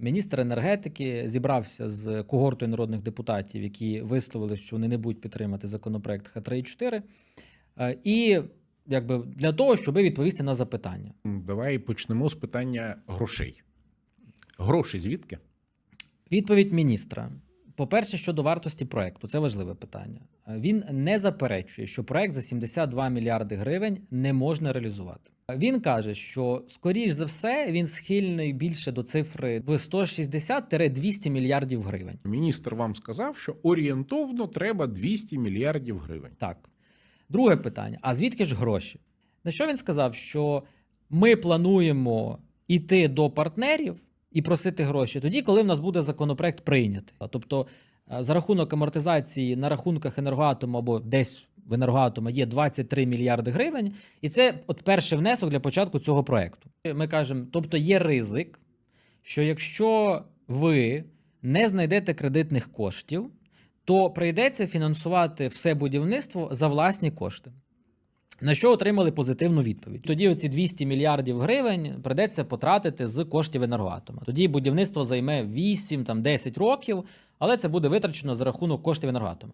Міністр енергетики зібрався з когортою народних депутатів, які висловили, що вони не будуть підтримати законопроект Х3 і 4, е, і якби для того, щоб відповісти на запитання. Давай почнемо з питання грошей. Гроші звідки? Відповідь міністра. По-перше, щодо вартості проекту, це важливе питання. Е, Він не заперечує, що проект за 72 мільярди гривень не можна реалізувати. Він каже, що скоріш за все він схильний більше до цифри в 160-200 мільярдів гривень. Міністр вам сказав, що орієнтовно треба 200 мільярдів гривень. Так. Друге питання: а звідки ж гроші? На що він сказав, що ми плануємо йти до партнерів і просити гроші тоді, коли в нас буде законопроект прийнятий. Тобто, е, за рахунок амортизації на рахунках енергоатому або десь в енергоатома є 23 мільярди гривень, і це от перший внесок для початку цього проекту. Ми кажемо, тобто є ризик, що якщо ви не знайдете кредитних коштів, то прийдеться фінансувати все будівництво за власні кошти. На що отримали позитивну відповідь? Тоді оці 200 мільярдів гривень придеться потратити з коштів енергоатома. Тоді будівництво займе 8-10 років, але це буде витрачено за рахунок коштів енергоатома.